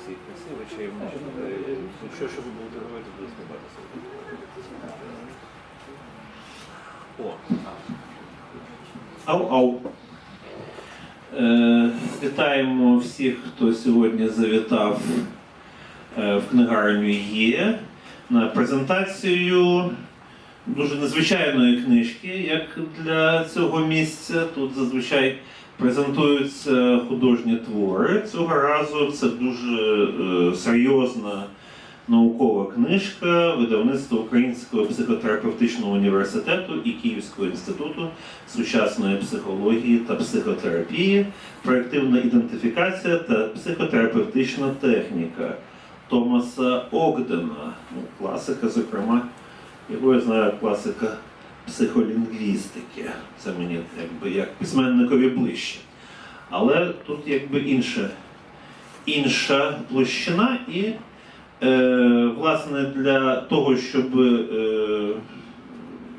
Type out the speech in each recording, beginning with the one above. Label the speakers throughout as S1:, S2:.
S1: всіх красивичів. Якщо що ви будете говорити, буде здаватися. О,
S2: Ау-ау. Е, вітаємо всіх, хто сьогодні завітав е, в книгарню є на презентацію дуже незвичайної книжки, як для цього місця. Тут зазвичай презентуються художні твори. Цього разу це дуже е, серйозна наукова книжка видавництва Українського психотерапевтичного університету і Київського інституту сучасної психології та психотерапії, проєктивна ідентифікація та психотерапевтична техніка Томаса Огдена, ну, класика, зокрема, його я знаю класика психолінгвістики. Це мені якби як письменникові ближче. Але тут якби інша, інша площина і. Е, власне, для того, щоб е,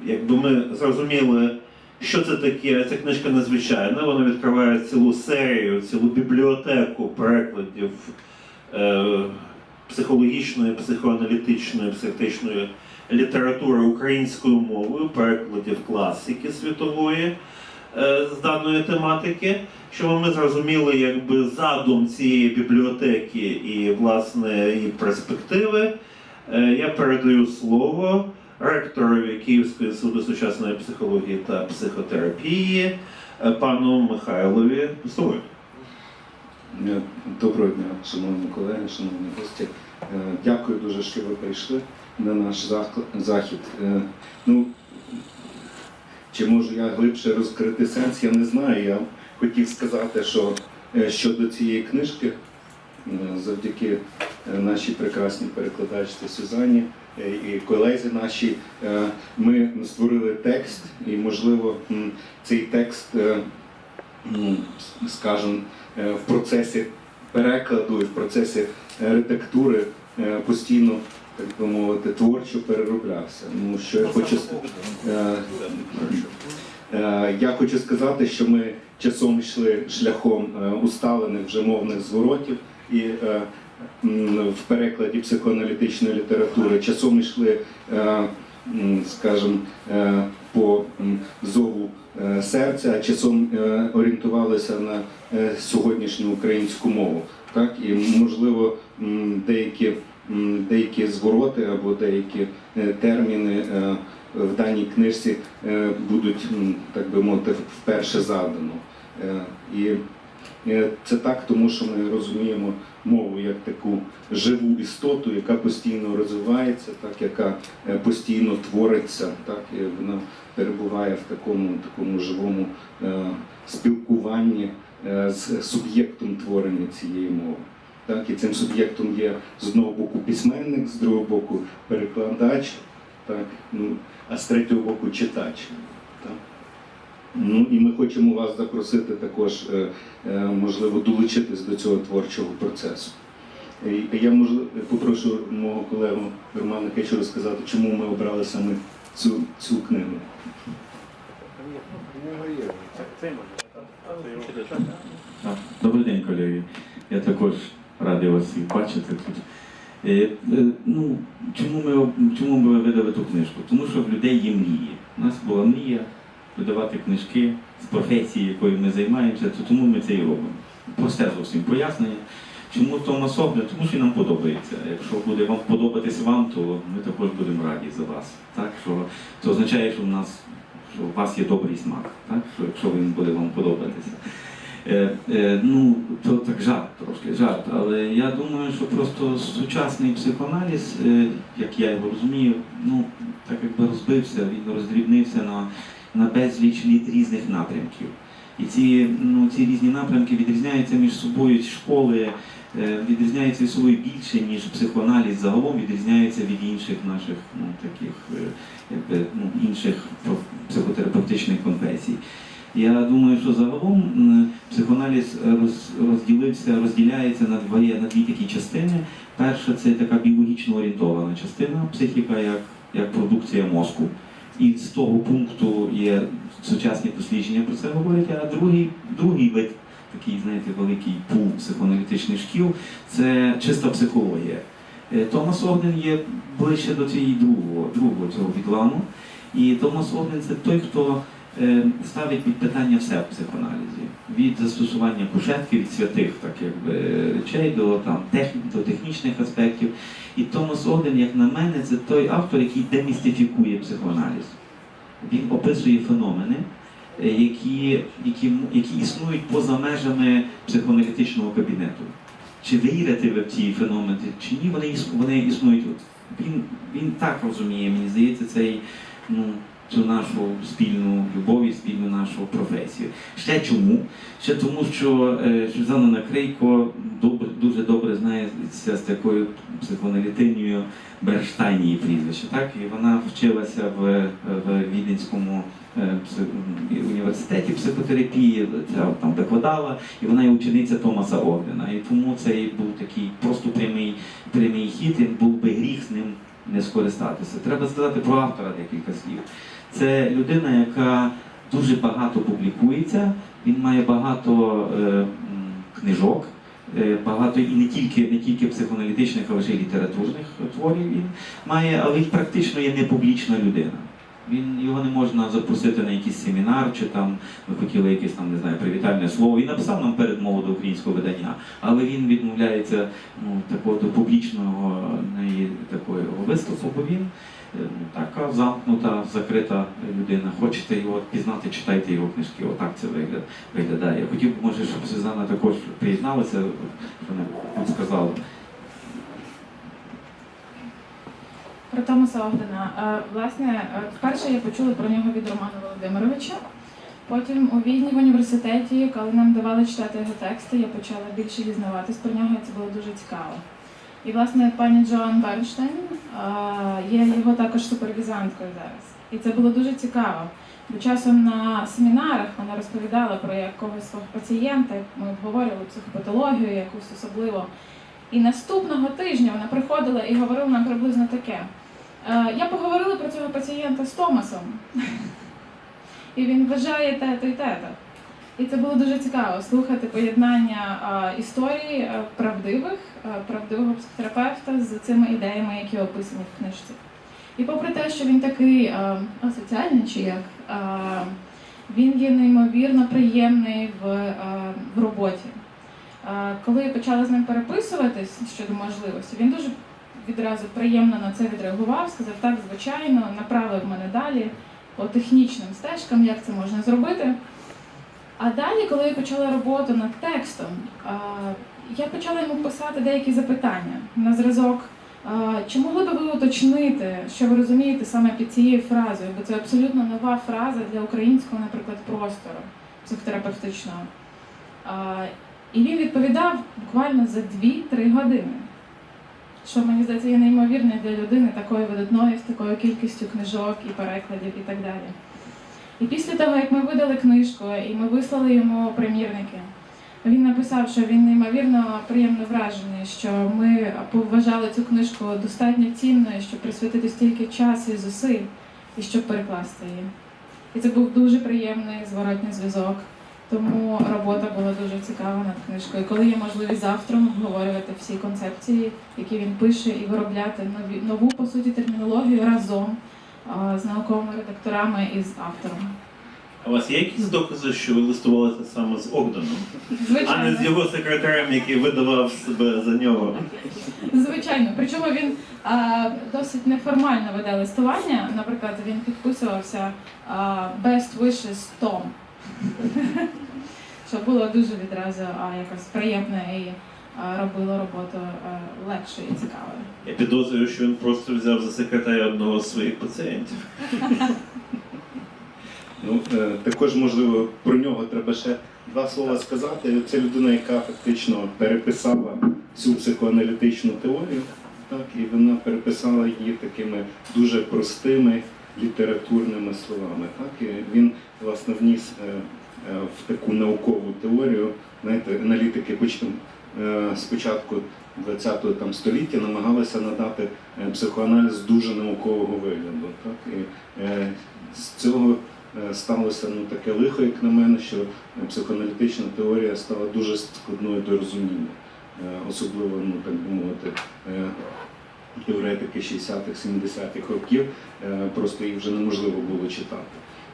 S2: якби ми зрозуміли, що це таке, ця книжка незвичайна, вона відкриває цілу серію, цілу бібліотеку перекладів е, психологічної, психоаналітичної, психотичної літератури українською мовою, перекладів класики світової е, з даної тематики, щоб ми зрозуміли якби задум цієї бібліотеки і власне її перспективи. Е, Я передаю слово ректорові Київського інституту сучасної психології та психотерапії е, пану Михайлові Пустову.
S3: Е, Доброго дня, шановні колеги, шановні гості. Дякую дуже, що ви прийшли на наш зах- захід. Е, Ну, чи можу я глибше розкрити сенс, я не знаю. Я хотів сказати, що е, щодо цієї книжки, е, завдяки нашій прекрасній перекладачці Сюзанні е, і колезі нашій, ми створили текст, і, можливо, цей текст, скажімо, в процесі перекладу і в процесі редактури постійно, так би мовити, творчо перероблявся. Ну, що я хочу е, Е, Я хочу сказати, що ми часом йшли шляхом е, усталених вже мовних зворотів і в перекладі психоаналітичної літератури часом йшли, скажімо, по зову серця, а часом орієнтувалися на сьогоднішню українську мову. Так і можливо деякі, деякі звороти або деякі е, терміни. е, в даній книжці е, будуть, так би мовити, вперше задано. І це так, тому що ми розуміємо мову як таку живу істоту, яка постійно розвивається, так, яка постійно твориться, так, і вона перебуває в такому, такому живому е, спілкуванні з суб'єктом творення цієї мови. Так, і цим суб'єктом є з одного боку письменник, з другого боку перекладач, так, ну, а з третього боку читач. Так. Ну і ми хочемо вас запросити також, е, е, можливо, долучитись до цього творчого процесу. Я можливо попрошу мого колегу Романа Кечу розказати, чому ми обрали саме цю, цю книгу.
S4: Добрий день, колеги. Я також радий вас всіх бачити тут. Е, е, ну, чому, ми, чому ми видали ту книжку? Тому що в людей є мрії. У нас була мрія видавати книжки з професії, якою ми займаємося, то тому ми це і робимо. Просте зовсім пояснення. Чому Томас Огден? Тому що нам подобається. Якщо буде вам подобатись вам, то ми також будемо раді за вас. Так? Що, це означає, що в нас що у вас є добрий смак, так? що якщо він буде вам подобатися. Е, е, ну, то так жарт трошки, жарт. Але я думаю, що просто сучасний психоаналіз, е, як я його розумію, ну, так якби розбився, він роздрібнився на, на безліч різних напрямків. І ці, ну, ці різні напрямки відрізняються між собою школи, відрізняються між собою більше, ніж психоаналіз загалом відрізняється від інших наших ну, таких якби, ну, інших психотерапевтичних конфесій. Я думаю, що загалом психоаналіз розділився, розділяється на дві, на дві такі частини. Перша це така біологічно орієнтована частина, психіка як, як продукція мозку. І з того пункту є сучасні дослідження про це говорять, а другий, другий вид такий, знаєте, великий пул психоаналітичних шкіл, це чиста психологія. Е, Томас Огден є ближче до цієї другого, другого цього відлану. І Томас Огден це той, хто ставить під питання все в психоаналізі. Від застосування кушетки, від святих так якби, речей до, там, техні, до технічних аспектів. І Томас Огден, як на мене, це той автор, який демістифікує психоаналіз. Він описує феномени, е, які, які, які існують поза межами психоаналітичного кабінету. Чи вірите ви в ці феномени, чи ні, вони, вони існують. Він, він так розуміє, мені здається, цей, ну, цю нашу спільну любов і спільну нашу професію. Ще чому? Ще тому, що е, Сюзанна Накрейко добре, дуже добре знається з такою психоаналітиною Берштайн її прізвище, так? І вона вчилася в, в Віденському е, університеті психотерапії, ця там викладала, і вона є учениця Томаса Ордена. І тому це був такий просто прямий, прямий хід, і був би гріх з ним не скористатися. Треба сказати про автора декілька слів. Це людина, яка дуже багато публікується, він має багато е, книжок, е, багато і не тільки, не тільки психоаналітичних, але вже літературних творів він має, але він практично є не публічна людина. Він його не можна запросити на якийсь семінар, чи там ви хотіли якесь там не знаю привітальне слово. Він написав нам передмову до українського видання, але він відмовляється ну, такого публічного неї такого виступу, бо він е, ну, така замкнута, закрита людина. Хочете його пізнати, читайте його книжки. Отак це вигляд, виглядає. Хотів, би, може, щоб Сюзанна також приєдналася, що вона сказала.
S5: Про Томаса Огдена. Е, Власне, е, вперше я почула про нього від Романа Володимировича. Потім у Відні в університеті, коли нам давали читати його тексти, я почала більше дізнаватись про нього, і це було дуже цікаво. І власне пані Джоан Бернштейн е, є його також супервізанткою зараз. І це було дуже цікаво. Бо часом на семінарах вона розповідала про якогось свого пацієнта, ми обговорювали психопатологію якусь особливо. І наступного тижня вона приходила і говорила нам приблизно таке. «Е, Я поговорила про цього пацієнта з Томасом. І він вважає те-то і те-то. І це було дуже цікаво слухати поєднання а, історій е, правдивих, е, правдивого психотерапевта з цими ідеями, які описані в книжці. І попри те, що він такий е, асоціальний чи як, е, він є неймовірно приємний в, е, в роботі. Е, Коли я почала з ним переписуватись щодо можливості, він дуже відразу приємно на це відреагував, сказав, так, звичайно, направив мене далі по технічним стежкам, як це можна зробити. А далі, коли я почала роботу над текстом, я почала йому писати деякі запитання на зразок. Чи могли би ви уточнити, що ви розумієте саме під цією фразою? Бо це абсолютно нова фраза для українського, наприклад, простору психотерапевтичного. І він відповідав буквально за 2-3 години. Що мені здається є неймовірне для людини такої видатної, з такою кількістю книжок і перекладів і так далі. І після того, як ми видали книжку і ми вислали йому примірники, він написав, що він неймовірно приємно вражений, що ми поважали цю книжку достатньо цінною, щоб присвятити стільки часу і зусиль, і щоб перекласти її. І це був дуже приємний зворотній зв'язок. Тому робота була дуже цікава над книжкою. Коли є можливість завтра обговорювати всі концепції, які він пише, і виробляти нові нову по суті термінологію разом з науковими редакторами і з автором.
S2: А у вас є якісь докази, що ви листувалися саме з Огденом, а не з його секретарем, який видавав себе за нього?
S5: звичайно. Причому він а, досить неформально веде листування. Наприклад, він підписувався а, Best Wishes Tom. Що було дуже відразу а, якось приємне і а, робило роботу а, легшою і цікавою.
S2: Я підозрюю, що він просто взяв за секретаря одного з своїх пацієнтів.
S3: Ну, е, також, можливо, про нього треба ще два слова сказати. Це людина, яка фактично переписала всю психоаналітичну теорію, так, і вона переписала її такими дуже простими літературними словами. Так, і він, власне, вніс е, е, в таку наукову теорію, знаєте, аналітики, хоч там е, спочатку ХХ там, століття намагалися надати психоаналіз дуже наукового вигляду. Так, і, з цього сталося ну, таке лихо, як на мене, що психоаналітична теорія стала дуже складною до розуміння. Особливо, ну так би мовити, теоретики 60-х, 70-х років, е, просто їх вже неможливо було читати.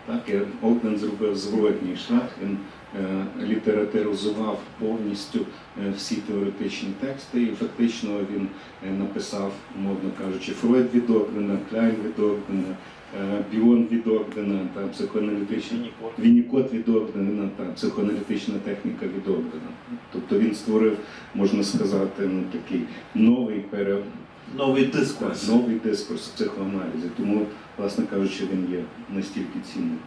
S3: Так, і Олден зробив зворотній шлях, він е, літературизував повністю е, всі теоретичні тексти, і фактично він е, написав, мовно кажучи, Фройд від Огдена, Кляйн від Огдена, е, Біон від Огдена та психоаналітичні
S1: Віннікот.
S3: Віннікот від Огдена та психоаналітична техніка від Огдена. Тобто він створив, можна сказати, ну такий новий пере,
S2: Новий дискурс.
S3: новий дискурс в психоаналізі. Тому, власне кажучи, він є настільки цінним.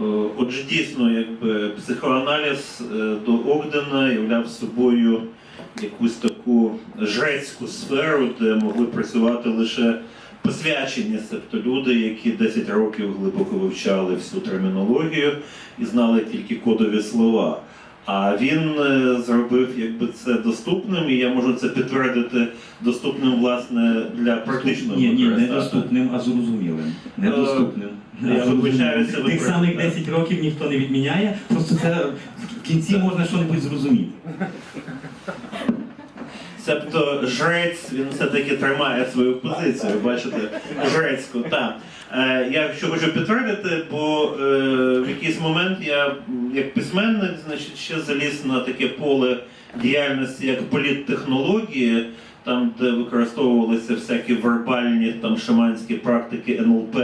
S2: Е, Отже, дійсно, якби психоаналіз е, до Огдена являв собою якусь таку жрецьку сферу, де могли працювати лише посвячені, тобто люди, які 10 років глибоко вивчали всю термінологію і знали тільки кодові слова. А він е, зробив якби це доступним, і я можу це підтвердити доступним власне для практичного
S4: Ні, ні, не доступним, а зрозумілим. Недоступним.
S2: Е, я вибачаюся,
S4: Тих самих
S2: так.
S4: 10 років ніхто не відміняє, просто це в кінці можна щось зрозуміти.
S2: Себто жрець він все-таки тримає свою позицію, бачите, жрецьку. Так. Е, я що хочу підтвердити, бо е, в якийсь момент я як письменник значить, ще заліз на таке поле діяльності як політтехнології, там, де використовувалися всякі вербальні там, шаманські практики НЛП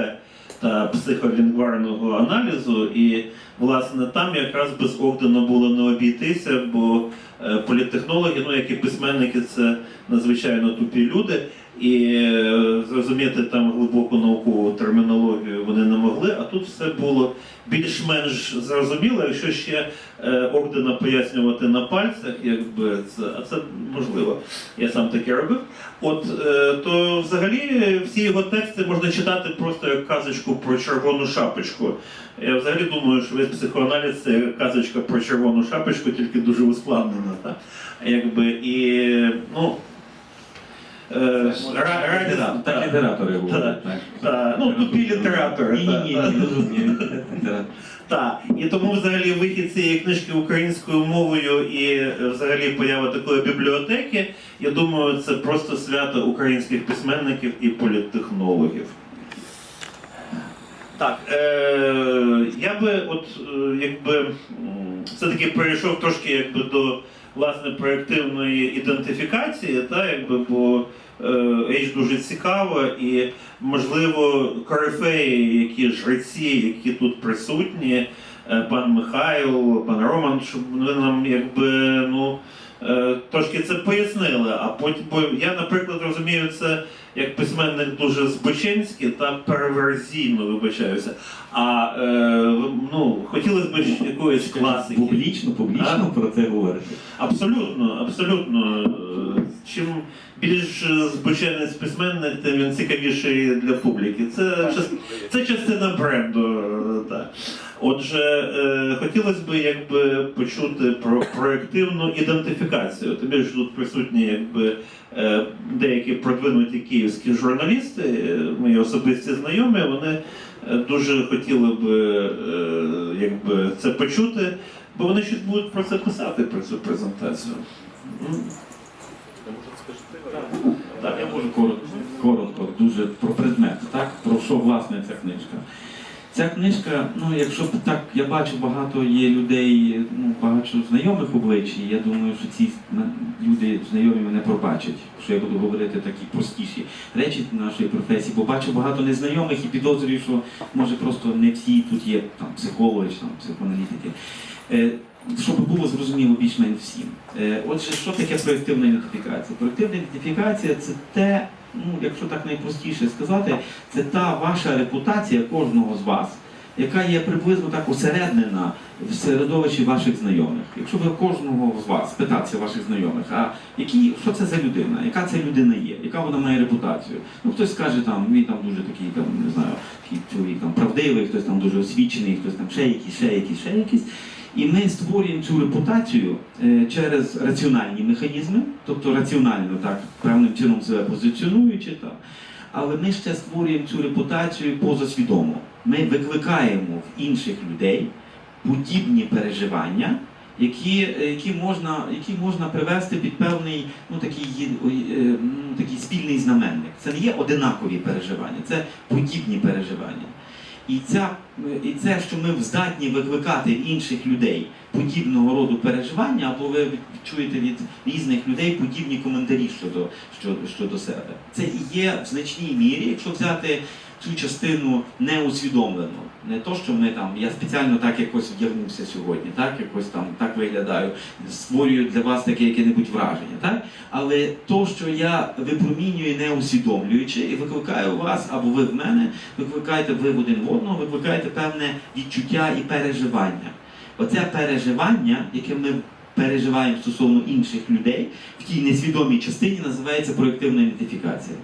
S2: та психолінгварного аналізу. І власне там якраз без Огдена було не обійтися, бо е, політтехнологи, ну як і письменники, це надзвичайно тупі люди. І е, зрозуміти там глибоку наукову термінологію вони не могли, а тут все було більш-менш зрозуміло, якщо ще е, Огдена пояснювати на пальцях, якби це, а це можливо. Я сам таке робив. От е, то взагалі всі його тексти можна читати просто як казочку про червону шапочку. Я взагалі думаю, що весь психоаналіз це казочка про червону шапочку, тільки дуже ускладнена. Так? Якби і ну. Е, ра- радісно,
S4: Так. літератори. Так,
S2: ну, тупі літератори,
S4: Ні,
S2: так, і тому взагалі вихід цієї книжки українською мовою і взагалі поява такої бібліотеки, я думаю, це просто свято українських письменників і політтехнологів. Так, е, я би от е, якби все-таки перейшов трошки якби до власне проєктивної ідентифікації, та, якби, бо е, дуже цікава і можливо корифеї, які жреці, які тут присутні, е, пан Михайло, пан Роман, щоб вони нам якби ну. Е, Трошки це пояснили, а потім, бо я, наприклад, розумію це як письменник дуже збочинський та перверзійно вибачаюся. А е, ну, хотілося б якоїсь класики.
S4: Публічно, публічно про це говорити.
S2: Абсолютно, абсолютно. Е, Чим більш збочинець письменник, тим він цікавіший для публіки. Це, це частина бренду. Так. Отже, е, хотілося б якби почути про проєктивну ідентифікацію. Тобі ж тут присутні якби е, деякі продвинуті київські журналісти, е, мої особисті знайомі, вони дуже хотіли б якби це почути, бо вони щось будуть про це писати про цю презентацію. Так, я можу.
S4: Коротко, коротко, дуже про предмет, так? Про що власне ця книжка. Ця книжка, ну якщо б так, я бачу багато є людей, ну багато знайомих облич, і я думаю, що ці люди знайомі мене пробачать, що я буду говорити такі простіші речі нашої професії, бо бачу багато незнайомих і підозрюю, що може просто не всі тут є там психологи, там психоаналітики. Е, щоб було зрозуміло більш-менш всім. Е, Отже, що таке проєктивна ідентифікація? Проєктивна ідентифікація це те, ну якщо так найпростіше сказати, це та ваша репутація кожного з вас, яка є приблизно так усереднена в середовищі ваших знайомих. Якщо ви кожного з вас спитатися ваших знайомих, а які, що це за людина, яка це людина є, яка вона має репутацію? Ну хтось скаже там, він там дуже такий, там не знаю, такий чоловік там правдивий, хтось там дуже освічений, хтось там ще якийсь, ще якийсь, ще якийсь. І ми створюємо цю репутацію е, через раціональні механізми, тобто раціонально так, певним чином себе позиціонуючи. Так. але ми ще створюємо цю репутацію позасвідомо. Ми викликаємо в інших людей подібні переживання, які, які, можна, які можна привести під певний ну, такий, е, ну, такий спільний знаменник. Це не є одинакові переживання, це подібні переживання. І, ця, і це, що ми здатні викликати інших людей подібного роду переживання, або ви чуєте від різних людей подібні коментарі щодо, щодо, щодо себе. Це і є в значній мірі, якщо взяти цю частину неусвідомлено. Не то, що ми там, я спеціально так якось вдягнувся сьогодні, так якось там так виглядаю, створюю для вас таке яке-небудь враження, так? Але то, що я випромінюю не усвідомлюючи, і викликаю вас, або ви в мене, викликаєте ви в один в одного, викликаєте певне відчуття і переживання. Оце переживання, яке ми переживаємо стосовно інших людей, в тій несвідомій частині називається проєктивна ідентифікація.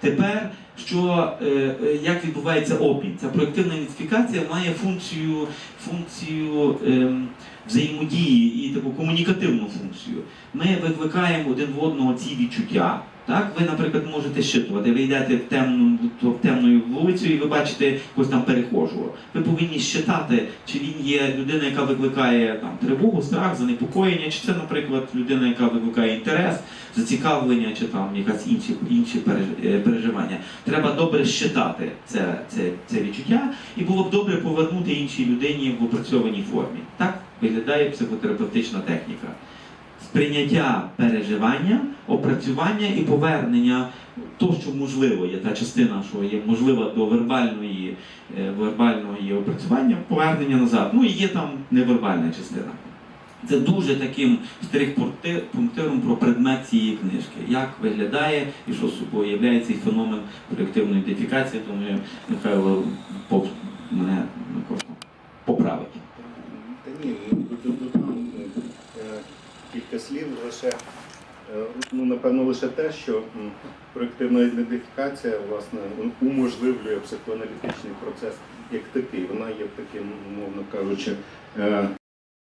S4: Тепер, що е, е, як відбувається обмін? Ця проєктивна ідентифікація має функцію, функцію е, взаємодії і таку комунікативну функцію. Ми викликаємо один в одного ці відчуття. Так, ви, наприклад, можете щитувати. Ви йдете в темну в темною вулицю і ви бачите якогось там перехожого. Ви повинні щитати, чи він є людина, яка викликає там тривогу, страх, занепокоєння, чи це, наприклад, людина, яка викликає інтерес, зацікавлення, чи там якась інші, інші е, переживання. Треба добре щитати це, це, це відчуття, і було б добре повернути іншій людині в опрацьованій формі. Так виглядає психотерапевтична техніка. Сприйняття переживання, опрацювання і повернення то, що можливо, є та частина, що є можлива до вербальної, е, вербального опрацювання, повернення назад. Ну і є там невербальна частина. Це дуже таким штрих-пунктиром про предмет цієї книжки. Як виглядає і що собою являє цей феномен колективної ідентифікації, думаю, Михайло мене ну, поправить.
S3: Та ні, додам е, кілька слів лише. е, Ну, напевно, лише те, що проєктивна ідентифікація власне уможливлює психоаналітичний процес як такий. Вона є таким, мовно кажучи, е,